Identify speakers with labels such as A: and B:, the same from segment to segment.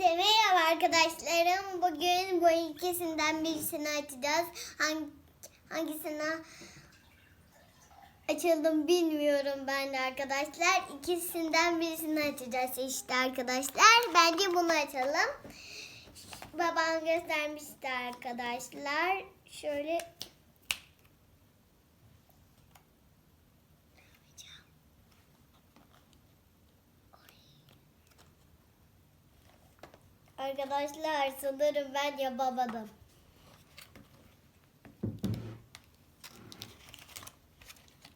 A: Hepinize merhaba arkadaşlarım. Bugün bu ikisinden birisini açacağız. Hangi, hangisine açıldım bilmiyorum ben de arkadaşlar. İkisinden birisini açacağız işte arkadaşlar. Bence bunu açalım. Babam göstermişti arkadaşlar. Şöyle Arkadaşlar sanırım ben yapamadım.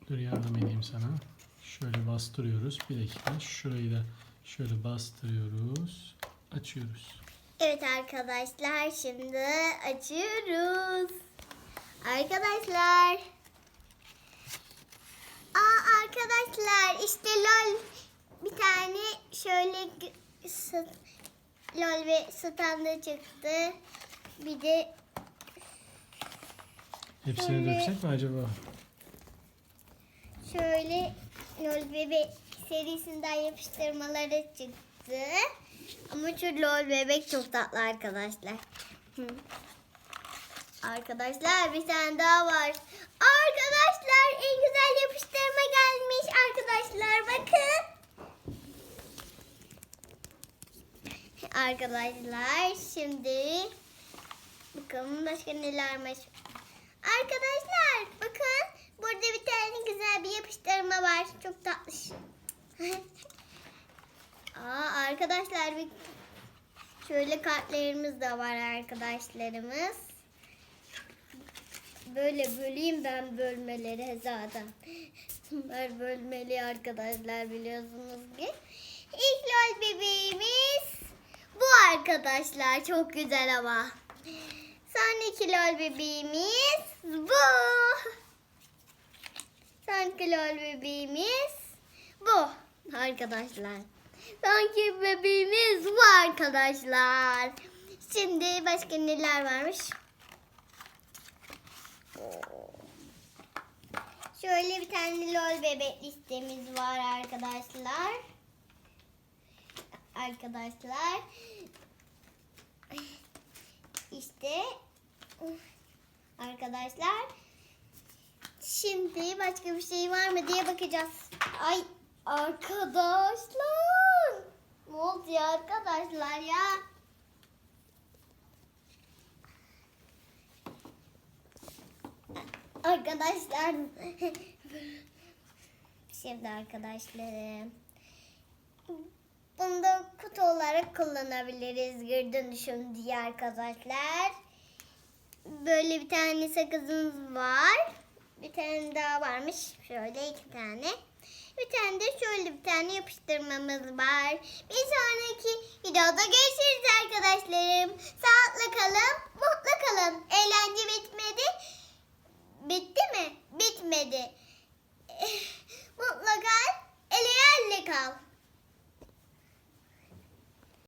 B: Dur yardım edeyim sana. Şöyle bastırıyoruz. Bir dakika. Şurayı da şöyle bastırıyoruz. Açıyoruz.
A: Evet arkadaşlar şimdi açıyoruz. Arkadaşlar. Aa arkadaşlar işte lol bir tane şöyle lol ve standa çıktı. Bir de
B: Hepsini
A: Şöyle-
B: döksek mi acaba?
A: şöyle lol bebek serisinden yapıştırmaları çıktı. Ama şu lol bebek çok tatlı arkadaşlar. Hı. Arkadaşlar bir tane daha var. Arkadaşlar en güzel yapıştırma gelmiş arkadaşlar bakın. Arkadaşlar şimdi bakalım başka neler var. Arkadaşlar bakın burada bir tane güzel bir yapıştırma var. Çok tatlış. Aa, arkadaşlar bir şöyle kartlarımız da var arkadaşlarımız. Böyle böleyim ben bölmeleri zaten. Bunlar bölmeli arkadaşlar biliyorsunuz ki. İlk lol bebeğimiz bu arkadaşlar. Çok güzel ama. Sonraki lol bebeğimiz bu. Sonraki lol bebeğimiz bu arkadaşlar. Sonraki bebeğimiz bu arkadaşlar. Şimdi başka neler varmış? Şöyle bir tane lol bebek listemiz var arkadaşlar. Arkadaşlar. İşte arkadaşlar. Şimdi başka bir şey var mı diye bakacağız. Ay arkadaşlar. Ne oldu ya arkadaşlar ya? Arkadaşlar. Şimdi arkadaşlarım. Bunu da kutu olarak kullanabiliriz. Geri dönüşüm diye arkadaşlar böyle bir tane sakızımız var. Bir tane daha varmış. Şöyle iki tane. Bir tane de şöyle bir tane yapıştırmamız var. Bir sonraki videoda görüşürüz arkadaşlarım. Sağlıkla kalın, mutlu kalın. Eğlence bitmedi. Bitti mi? Bitmedi. mutlu kal, ele kal.